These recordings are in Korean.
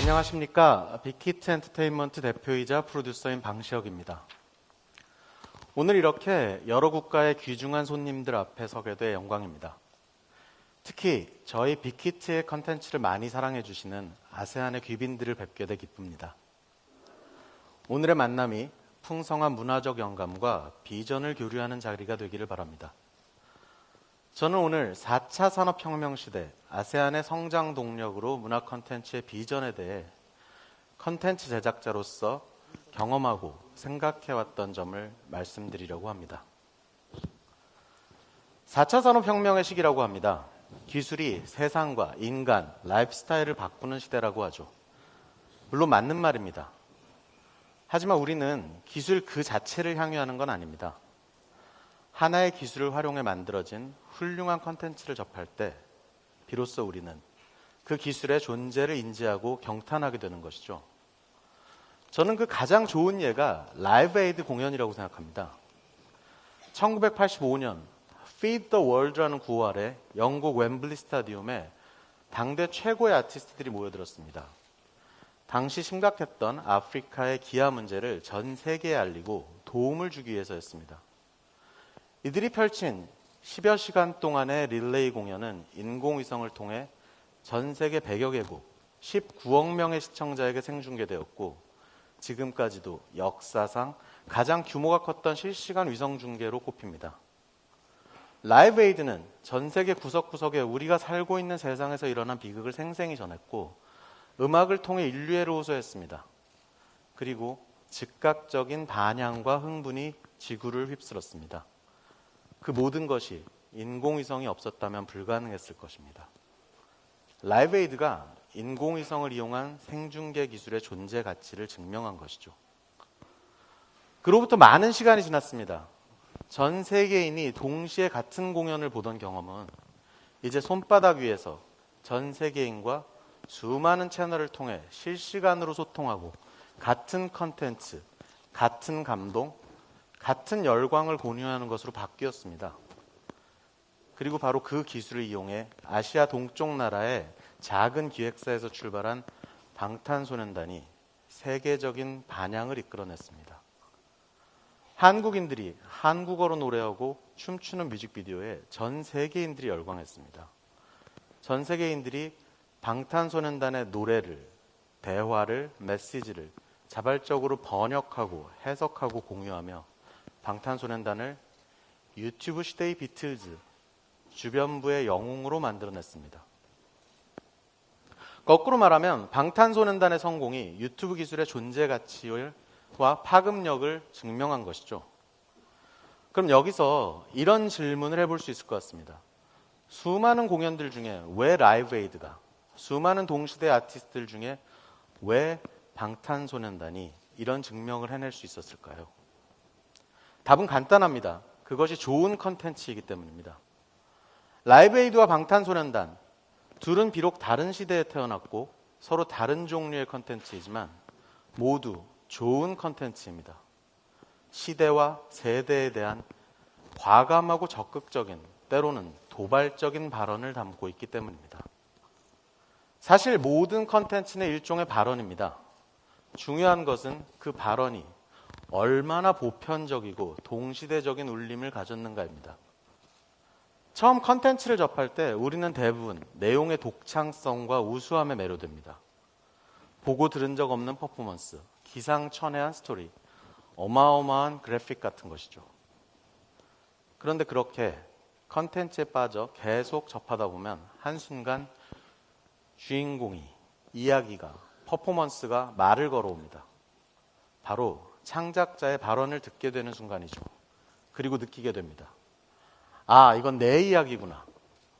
안녕하십니까. 빅히트 엔터테인먼트 대표이자 프로듀서인 방시혁입니다. 오늘 이렇게 여러 국가의 귀중한 손님들 앞에 서게 돼 영광입니다. 특히 저희 빅히트의 컨텐츠를 많이 사랑해 주시는 아세안의 귀빈들을 뵙게 돼 기쁩니다. 오늘의 만남이 풍성한 문화적 영감과 비전을 교류하는 자리가 되기를 바랍니다. 저는 오늘 4차 산업혁명 시대 아세안의 성장 동력으로 문화 컨텐츠의 비전에 대해 컨텐츠 제작자로서 경험하고 생각해왔던 점을 말씀드리려고 합니다. 4차 산업혁명의 시기라고 합니다. 기술이 세상과 인간, 라이프 스타일을 바꾸는 시대라고 하죠. 물론 맞는 말입니다. 하지만 우리는 기술 그 자체를 향유하는 건 아닙니다. 하나의 기술을 활용해 만들어진 훌륭한 컨텐츠를 접할 때 비로소 우리는 그 기술의 존재를 인지하고 경탄하게 되는 것이죠. 저는 그 가장 좋은 예가 라이브 에이드 공연이라고 생각합니다. 1985년 Feed the World라는 구호 아래 영국 웸블리 스타디움에 당대 최고의 아티스트들이 모여들었습니다. 당시 심각했던 아프리카의 기아 문제를 전 세계에 알리고 도움을 주기 위해서였습니다. 이들이 펼친 10여 시간 동안의 릴레이 공연은 인공위성을 통해 전 세계 100여 개국 19억 명의 시청자에게 생중계되었고 지금까지도 역사상 가장 규모가 컸던 실시간 위성 중계로 꼽힙니다. 라이브 에이드는 전 세계 구석구석에 우리가 살고 있는 세상에서 일어난 비극을 생생히 전했고 음악을 통해 인류애를 호소했습니다. 그리고 즉각적인 반향과 흥분이 지구를 휩쓸었습니다. 그 모든 것이 인공위성이 없었다면 불가능했을 것입니다. 라이브 에이드가 인공위성을 이용한 생중계 기술의 존재 가치를 증명한 것이죠. 그로부터 많은 시간이 지났습니다. 전 세계인이 동시에 같은 공연을 보던 경험은 이제 손바닥 위에서 전 세계인과 수많은 채널을 통해 실시간으로 소통하고 같은 컨텐츠, 같은 감동, 같은 열광을 공유하는 것으로 바뀌었습니다. 그리고 바로 그 기술을 이용해 아시아 동쪽 나라의 작은 기획사에서 출발한 방탄소년단이 세계적인 반향을 이끌어냈습니다. 한국인들이 한국어로 노래하고 춤추는 뮤직비디오에 전 세계인들이 열광했습니다. 전 세계인들이 방탄소년단의 노래를, 대화를, 메시지를 자발적으로 번역하고 해석하고 공유하며 방탄소년단을 유튜브 시대의 비틀즈, 주변부의 영웅으로 만들어냈습니다. 거꾸로 말하면 방탄소년단의 성공이 유튜브 기술의 존재 가치와 파급력을 증명한 것이죠. 그럼 여기서 이런 질문을 해볼 수 있을 것 같습니다. 수많은 공연들 중에 왜 라이브 에이드가, 수많은 동시대 아티스트들 중에 왜 방탄소년단이 이런 증명을 해낼 수 있었을까요? 답은 간단합니다. 그것이 좋은 컨텐츠이기 때문입니다. 라이브 에이드와 방탄소년단 둘은 비록 다른 시대에 태어났고 서로 다른 종류의 컨텐츠이지만 모두 좋은 컨텐츠입니다. 시대와 세대에 대한 과감하고 적극적인 때로는 도발적인 발언을 담고 있기 때문입니다. 사실 모든 컨텐츠는 일종의 발언입니다. 중요한 것은 그 발언이 얼마나 보편적이고 동시대적인 울림을 가졌는가입니다. 처음 컨텐츠를 접할 때 우리는 대부분 내용의 독창성과 우수함에 매료됩니다. 보고 들은 적 없는 퍼포먼스, 기상천외한 스토리, 어마어마한 그래픽 같은 것이죠. 그런데 그렇게 컨텐츠에 빠져 계속 접하다 보면 한순간 주인공이, 이야기가, 퍼포먼스가 말을 걸어옵니다. 바로 창작자의 발언을 듣게 되는 순간이죠. 그리고 느끼게 됩니다. 아, 이건 내 이야기구나.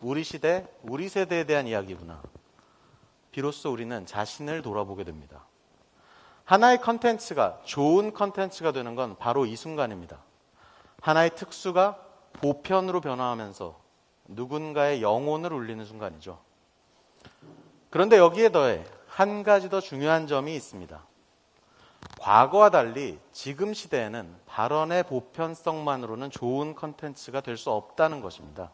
우리 시대, 우리 세대에 대한 이야기구나. 비로소 우리는 자신을 돌아보게 됩니다. 하나의 컨텐츠가 좋은 컨텐츠가 되는 건 바로 이 순간입니다. 하나의 특수가 보편으로 변화하면서 누군가의 영혼을 울리는 순간이죠. 그런데 여기에 더해 한 가지 더 중요한 점이 있습니다. 과거와 달리 지금 시대에는 발언의 보편성만으로는 좋은 컨텐츠가 될 수 없다는 것입니다.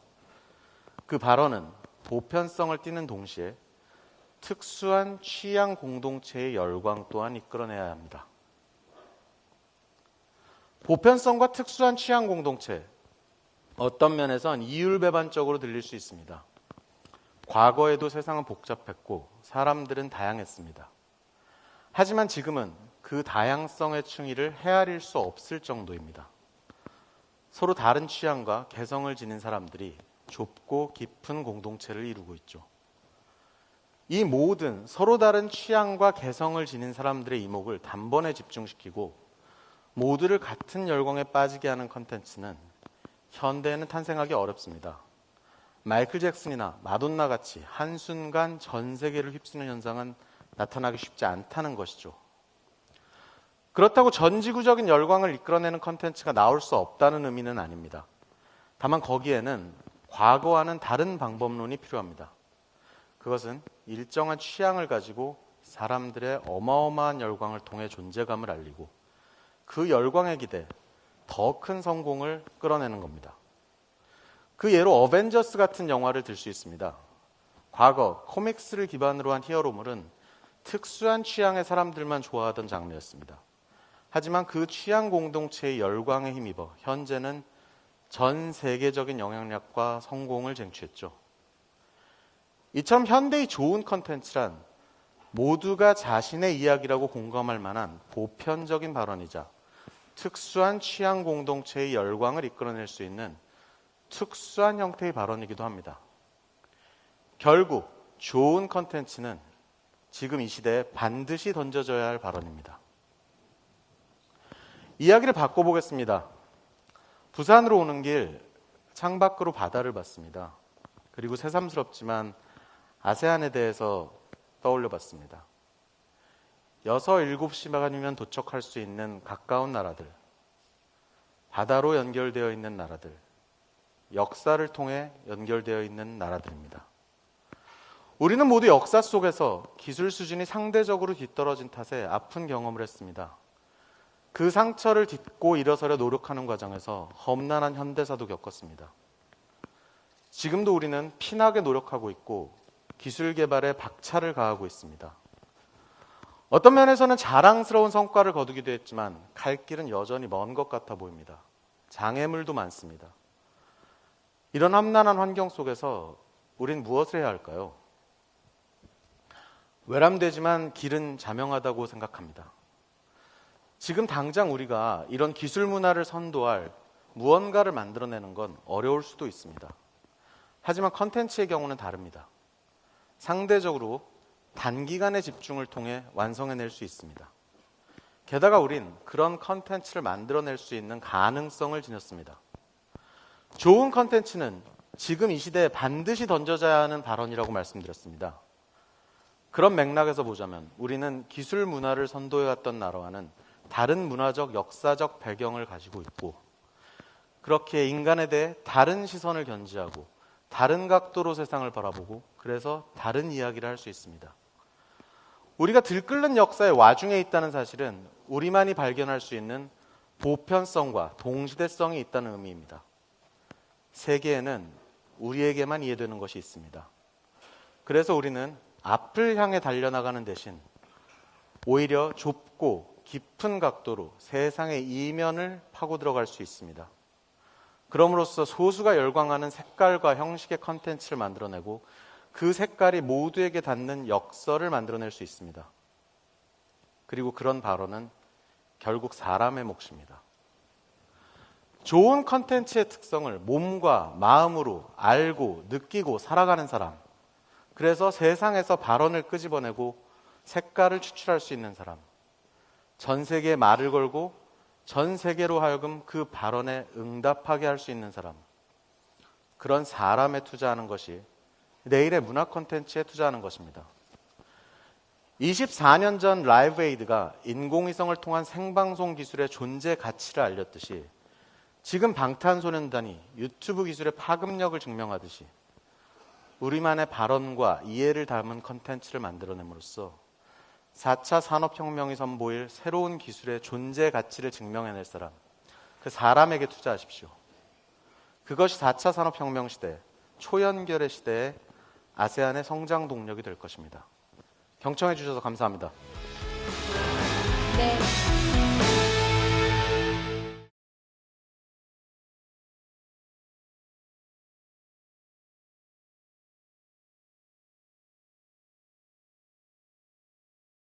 그 발언은 보편성을 띠는 동시에 특수한 취향 공동체의 열광 또한 이끌어내야 합니다. 보편성과 특수한 취향 공동체, 어떤 면에선 이율배반적으로 들릴 수 있습니다. 과거에도 세상은 복잡했고 사람들은 다양했습니다. 하지만 지금은 그 다양성의 충의를 헤아릴 수 없을 정도입니다. 서로 다른 취향과 개성을 지닌 사람들이 좁고 깊은 공동체를 이루고 있죠. 이 모든 서로 다른 취향과 개성을 지닌 사람들의 이목을 단번에 집중시키고 모두를 같은 열광에 빠지게 하는 컨텐츠는 현대에는 탄생하기 어렵습니다. 마이클 잭슨이나 마돈나 같이 한순간 전 세계를 휩쓰는 현상은 나타나기 쉽지 않다는 것이죠. 그렇다고 전지구적인 열광을 이끌어내는 컨텐츠가 나올 수 없다는 의미는 아닙니다. 다만 거기에는 과거와는 다른 방법론이 필요합니다. 그것은 일정한 취향을 가지고 사람들의 어마어마한 열광을 통해 존재감을 알리고 그 열광에 기대 더 큰 성공을 끌어내는 겁니다. 그 예로 어벤져스 같은 영화를 들 수 있습니다. 과거 코믹스를 기반으로 한 히어로물은 특수한 취향의 사람들만 좋아하던 장르였습니다. 하지만 그 취향 공동체의 열광에 힘입어 현재는 전 세계적인 영향력과 성공을 쟁취했죠. 이처럼 현대의 좋은 컨텐츠란 모두가 자신의 이야기라고 공감할 만한 보편적인 발언이자 특수한 취향 공동체의 열광을 이끌어낼 수 있는 특수한 형태의 발언이기도 합니다. 결국 좋은 컨텐츠는 지금 이 시대에 반드시 던져져야 할 발언입니다. 이야기를 바꿔보겠습니다. 부산으로 오는 길 창밖으로 바다를 봤습니다. 그리고 새삼스럽지만 아세안에 대해서 떠올려 봤습니다. 6, 7시간이면 도착할 수 있는 가까운 나라들, 바다로 연결되어 있는 나라들, 역사를 통해 연결되어 있는 나라들입니다. 우리는 모두 역사 속에서 기술 수준이 상대적으로 뒤떨어진 탓에 아픈 경험을 했습니다. 그 상처를 딛고 일어서려 노력하는 과정에서 험난한 현대사도 겪었습니다. 지금도 우리는 피나게 노력하고 있고 기술 개발에 박차를 가하고 있습니다. 어떤 면에서는 자랑스러운 성과를 거두기도 했지만 갈 길은 여전히 먼 것 같아 보입니다. 장애물도 많습니다. 이런 험난한 환경 속에서 우린 무엇을 해야 할까요? 외람되지만 길은 자명하다고 생각합니다. 지금 당장 우리가 이런 기술 문화를 선도할 무언가를 만들어내는 건 어려울 수도 있습니다. 하지만 컨텐츠의 경우는 다릅니다. 상대적으로 단기간의 집중을 통해 완성해낼 수 있습니다. 게다가 우린 그런 컨텐츠를 만들어낼 수 있는 가능성을 지녔습니다. 좋은 컨텐츠는 지금 이 시대에 반드시 던져져야 하는 발언이라고 말씀드렸습니다. 그런 맥락에서 보자면 우리는 기술 문화를 선도해왔던 나라와는 다른 문화적 역사적 배경을 가지고 있고 그렇게 인간에 대해 다른 시선을 견지하고 다른 각도로 세상을 바라보고 그래서 다른 이야기를 할 수 있습니다. 우리가 들끓는 역사의 와중에 있다는 사실은 우리만이 발견할 수 있는 보편성과 동시대성이 있다는 의미입니다. 세계에는 우리에게만 이해되는 것이 있습니다. 그래서 우리는 앞을 향해 달려나가는 대신 오히려 좁고 깊은 각도로 세상의 이면을 파고 들어갈 수 있습니다. 그럼으로써 소수가 열광하는 색깔과 형식의 컨텐츠를 만들어내고 그 색깔이 모두에게 닿는 역설을 만들어낼 수 있습니다. 그리고 그런 발언은 결국 사람의 몫입니다. 좋은 컨텐츠의 특성을 몸과 마음으로 알고 느끼고 살아가는 사람. 그래서 세상에서 발언을 끄집어내고 색깔을 추출할 수 있는 사람. 전 세계에 말을 걸고 전 세계로 하여금 그 발언에 응답하게 할 수 있는 사람. 그런 사람에 투자하는 것이 내일의 문화 콘텐츠에 투자하는 것입니다. 24년 전 라이브 에이드가 인공위성을 통한 생방송 기술의 존재 가치를 알렸듯이 지금 방탄소년단이 유튜브 기술의 파급력을 증명하듯이 우리만의 발언과 이해를 담은 컨텐츠를 만들어냄으로써 4차 산업혁명이 선보일 새로운 기술의 존재 가치를 증명해낼 사람, 그 사람에게 투자하십시오. 그것이 4차 산업혁명 시대, 초연결의 시대에 아세안의 성장 동력이 될 것입니다. 경청해 주셔서 감사합니다.